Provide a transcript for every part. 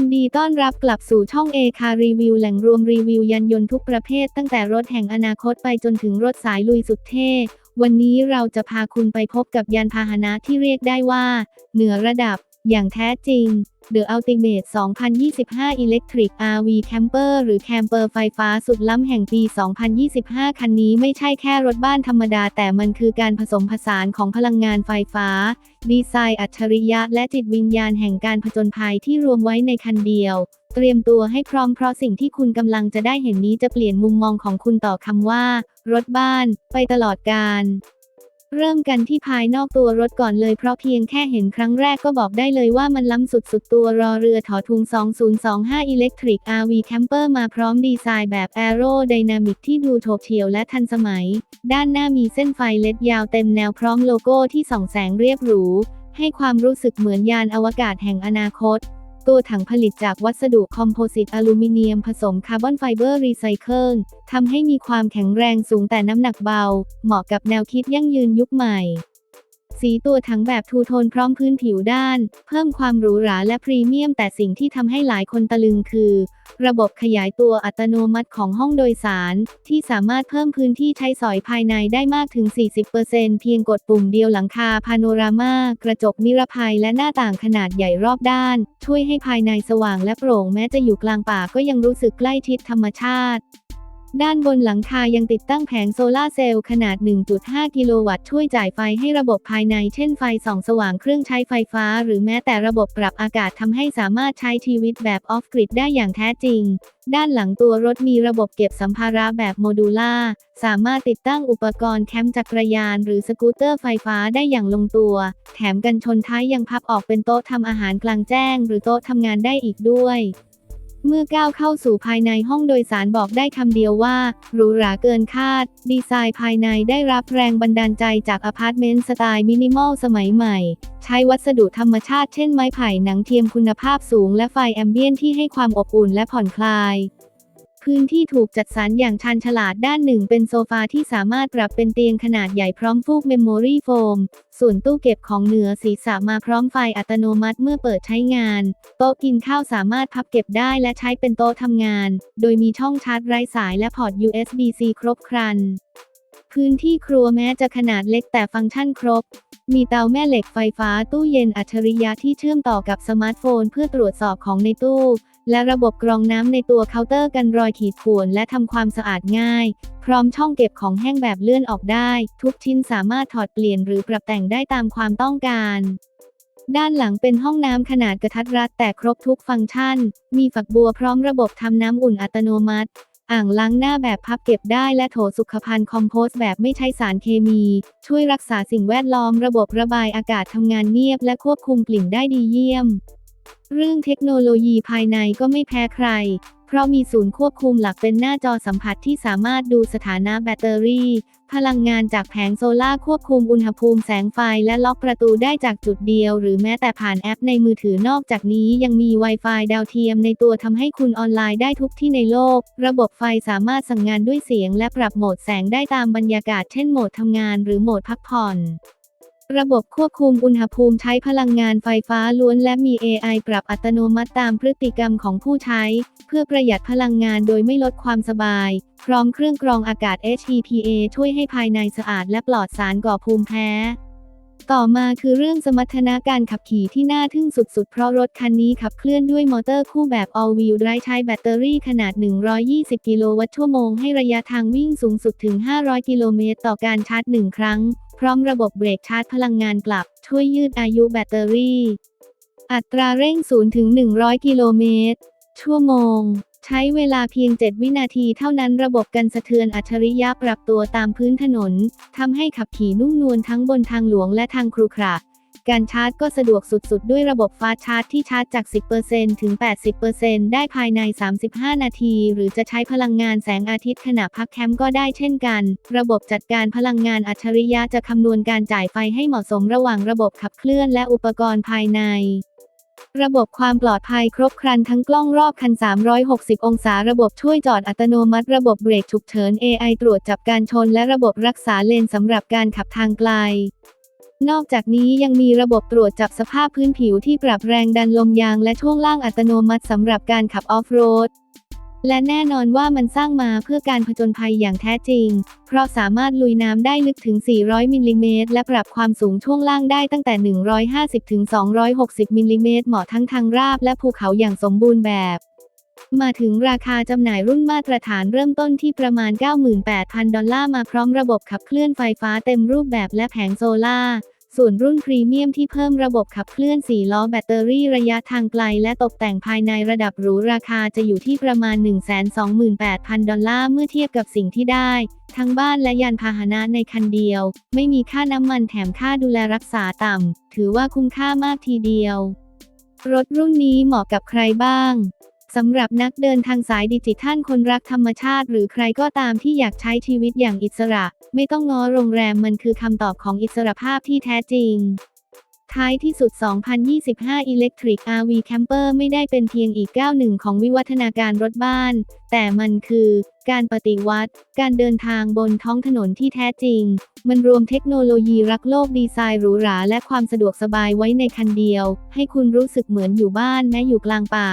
ยินดีต้อนรับกลับสู่ช่องเอคารีวิวแหล่งรวมรีวิวยานยนต์ทุกประเภทตั้งแต่รถแห่งอนาคตไปจนถึงรถสายลุยสุดเท่ วันนี้เราจะพาคุณไปพบกับยานพาหนะที่เรียกได้ว่า เหนือระดับ อย่างแท้จริง The Ultimate 2025 Electric RV Camper หรือแคมเปอร์ไฟฟ้าสุดล้ำแห่งปี 2025 คันนี้ไม่ใช่แค่รถบ้านธรรมดา แต่มันคือการผสมผสานของพลังงานไฟฟ้า ดีไซน์อัจฉริยะ และจิตวิญญาณแห่งการผจญภัยที่รวมไว้ในคันเดียว เตรียมตัวให้พร้อมเพราะสิ่งที่คุณกำลังจะได้เห็นนี้จะเปลี่ยนมุมมองของคุณต่อคำว่า รถบ้าน ไปตลอดกาล เริ่มกันที่ภายนอกตัวรถก่อนเลยเพราะเพียงแค่เห็นครั้งแรกก็บอกได้เลยว่ามันล้ำสุดๆตัวรอเรือถอทุง 2025 Electric RV Camper มาพร้อมดีไซน์แบบ Aero Dynamic ที่ดูโฉบเฉี่ยวและทันสมัย ด้านหน้ามีเส้นไฟเลดยาวเต็มแนวพร้อมโลโก้ที่ส่องแสงเรียบหรู ให้ความรู้สึกเหมือนยานอวกาศแห่งอนาคต ตัวถังผลิตจากวัสดุคอมโพสิตอลูมิเนียมผสมคาร์บอนไฟเบอร์รีไซเคิลทำให้มีความแข็งแรงสูงแต่น้ำหนักเบา เหมาะกับแนวคิดยั่งยืนยุคใหม่ สีตัวถังแบบทูโทนพร้อมพื้นผิวด้าน เพิ่มความหรูหราและพรีเมียม แต่สิ่งที่ทำให้หลายคนตะลึงคือ ระบบขยายตัวอัตโนมัติของห้องโดยสาร ที่สามารถเพิ่มพื้นที่ใช้สอยภายในได้มากถึง 40%เพียงกดปุ่มเดียวหลังคาพาโนรามากระจกนิรภัยและหน้าต่างขนาดใหญ่รอบด้าน ช่วยให้ภายในสว่างและโปร่งแม้จะอยู่กลางป่าก็ยังรู้สึกใกล้ชิดธรรมชาติ ด้านบนหลังคายังติดตั้งแผงโซลาร์เซลล์ขนาด 1.5 กิโลวัตต์ช่วยจ่ายไฟให้ระบบภายใน เช่นไฟส่องสว่างเครื่องใช้ไฟฟ้า หรือแม้แต่ระบบปรับอากาศทำให้สามารถใช้ชีวิตแบบออฟกริดได้อย่างแท้จริง ด้านหลังตัวรถมีระบบเก็บสัมภาระแบบโมดูล่า สามารถติดตั้งอุปกรณ์แคมป์จักรยาน หรือสกูตเตอร์ไฟฟ้าได้อย่างลงตัว แถมกันชนท้ายยังพับออกเป็นโต๊ะทำอาหารกลางแจ้ง หรือโต๊ะทำงานได้อีกด้วย เมื่อก้าวเข้าสู่ภายในห้องโดยสารบอกได้คำเดียวว่าหรูหราเกินคาด ดีไซน์ภายในได้รับแรงบันดาลใจจากอพาร์ตเมนต์สไตล์มินิมอลสมัยใหม่ ใช้วัสดุธรรมชาติเช่นไม้ไผ่หนังเทียมคุณภาพสูงและไฟแอมเบียนที่ให้ความอบอุ่นและผ่อนคลาย พื้นที่ถูกจัดสรรอย่างชันฉลาดด้านหนึ่งเป็นโซฟาที่สามารถปรับเป็นเตียงขนาดใหญ่พร้อมฟูกเมมโมรี่โฟม ส่วนตู้เก็บของเหนือศีรษะมาพร้อมไฟอัตโนมัติเมื่อเปิดใช้งาน โต๊ะกินข้าวสามารถพับเก็บได้และใช้เป็นโต๊ะทำงาน โดยมีช่องชาร์จไร้สายและพอร์ต USB-C ครบครัน พื้นที่ครัวแม้จะขนาดเล็กแต่ฟังก์ชันครบมีเตาแม่เหล็กไฟฟ้าตู้เย็นอัจฉริยะที่เชื่อมต่อกับสมาร์ทโฟนเพื่อตรวจสอบของในตู้ และระบบกรองน้ำในตัวเคาน์เตอร์กันรอยขีดข่วนและทำความสะอาดง่าย พร้อมช่องเก็บของแห้งแบบเลื่อนออกได้ ทุกชิ้นสามารถถอดเปลี่ยนหรือปรับแต่งได้ตามความต้องการด้านหลังเป็นห้องน้ำขนาดกระทัดรัดแต่ครบทุกฟังก์ชัน มีฝักบัวพร้อมระบบทำน้ำอุ่นอัตโนมัติ อ่างล้างหน้าแบบพับเก็บได้และโถสุขภัณฑ์คอมโพสต์แบบไม่ใช้สารเคมี ช่วยรักษาสิ่งแวดล้อมระบบระบายอากาศทำงานเงียบและควบคุมกลิ่นได้ดีเยี่ยม เรื่องเทคโนโลยีภายในก็ไม่แพ้ใคร เพราะมีศูนย์ควบคุมหลักเป็นหน้าจอสัมผัสที่สามารถดูสถานะแบตเตอรี่ พลังงานจากแผงโซลาร์ควบคุมอุณหภูมิแสงไฟและล็อกประตูได้จากจุดเดียว หรือแม้แต่ผ่านแอปในมือถือนอกจากนี้ยังมี Wi-Fi ดาวเทียมในตัวทำให้คุณออนไลน์ได้ทุกที่ในโลก ระบบไฟสามารถสั่งงานด้วยเสียง และปรับโหมดแสงได้ตามบรรยากาศเช่นโหมดทำงาน หรือโหมดพักผ่อน ระบบควบคุมอุณหภูมิใช้พลังงานไฟฟ้าล้วนและมี AI ปรับอัตโนมัติตามพฤติกรรมของผู้ใช้ เพื่อประหยัดพลังงานโดยไม่ลดความสบาย พร้อมเครื่องกรองอากาศ HEPA ช่วยให้ภายในสะอาดและปลอดสารก่อภูมิแพ้ ต่อมาคือเรื่องสมรรถนะการขับขี่ที่น่าทึ่งสุดๆ เพราะรถคันนี้ขับเคลื่อนด้วยมอเตอร์คู่แบบ all wheel drive ใช้แบตเตอรี่ขนาด 120 กิโลวัตต์ชั่วโมงให้ระยะทางวิ่งสูงสุดถึง 500 กิโลเมตรต่อการชาร์จ 1 ครั้ง พร้อมระบบเบรกชาร์จพลังงานกลับ ช่วยยืดอายุแบตเตอรี่ อัตราเร่ง0ถึง100 กิโลเมตร ชั่วโมง ใช้เวลาเพียง 7 วินาทีเท่านั้นระบบกันสะเทือนอัจฉริยะปรับตัวตามพื้นถนนทำให้ขับขี่นุ่มนวลทั้งบนทางหลวงและทางครุขระการชาร์จก็สะดวกสุดๆ ด้วยระบบฟาสชาร์จที่ชาร์จจาก 10%ถึง 80%ได้ภายใน 35 นาที หรือจะใช้พลังงานแสงอาทิตย์ขณะพักแคมป์ก็ได้เช่นกัน ระบบจัดการพลังงานอัจฉริยะจะคำนวณการจ่ายไฟให้เหมาะสมระหว่างระบบขับเคลื่อนและอุปกรณ์ภายใน ระบบความปลอดภัยครบครันทั้งกล้องรอบคัน 360 องศา ระบบช่วยจอดอัตโนมัติ ระบบเบรกฉุกเฉิน AI ตรวจจับการชน และระบบรักษาเลนสำหรับการขับทางไกล นอกจากนี้ยังมีระบบตรวจจับสภาพพื้นผิวที่ปรับแรงดันลมยางและช่วงล่างอัตโนมัติสำหรับการขับออฟโรด และแน่นอนว่ามันสร้างมาเพื่อการผจญภัยอย่างแท้จริง เพราะสามารถลุยน้ำได้ลึกถึง 400 มิลลิเมตร และปรับความสูงช่วงล่างได้ตั้งแต่ 150 ถึง 260 มิลลิเมตร เหมาะทั้งทางราบและภูเขาอย่างสมบูรณ์แบบ มาถึงราคาจำหน่ายรุ่นมาตรฐานเริ่มต้นที่ประมาณ 98,000 ดอลลาร์มาพร้อมระบบขับเคลื่อนไฟฟ้าเต็มรูปแบบและแผงโซล่า ส่วนรุ่นพรีเมียมที่เพิ่มระบบขับเคลื่อน 4 ล้อแบตเตอรี่ระยะทางไกล และตกแต่งภายในระดับหรูราคาจะอยู่ที่ประมาณ 128,000 ดอลลาร์เมื่อเทียบกับสิ่งที่ได้ ทั้งบ้านและยานพาหนะในคันเดียว ไม่มีค่าน้ำมันแถมค่าดูแลรักษาต่ำ ถือว่าคุ้มค่ามากทีเดียว รถรุ่นนี้เหมาะกับใครบ้าง สำหรับนักเดินทางสายดิจิทัลคนรักธรรมชาติ หรือใครก็ตามที่อยากใช้ชีวิตอย่างอิสระ ไม่ต้องง้อโรงแรมมันคือคำตอบของอิสรภาพที่แท้จริง ท้ายที่สุด 2025 Electric RV Camper ไม่ได้เป็นเพียงอีกก้าวหนึ่งของวิวัฒนาการรถบ้าน แต่มันคือ การปฏิวัติ การเดินทางบนท้องถนนที่แท้จริง มันรวมเทคโนโลยีรักโลกดีไซน์หรูหรา และความสะดวกสบายไว้ในคันเดียว ให้คุณรู้สึกเหมือนอยู่บ้านแม้อยู่กลางป่า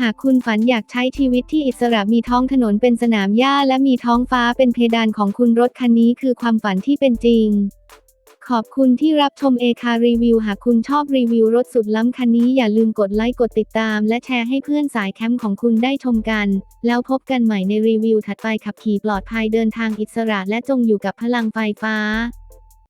หากคุณฝันอยากใช้ชีวิตที่อิสระมีท้องถนนเป็นสนามหญ้าและมีท้องฟ้าเป็นเพดานของคุณรถคันนี้คือความฝันที่เป็นจริง ขอบคุณที่รับชมเอคารีวิว หากคุณชอบรีวิวรถสุดล้ำคันนี้อย่าลืมกดไลค์กดติดตาม และแชร์ให้เพื่อนสายแคมป์ของคุณได้ชมกัน แล้วพบกันใหม่ในรีวิวถัดไปขับขี่ปลอดภัยเดินทางอิสระและจงอยู่กับพลังไฟฟ้า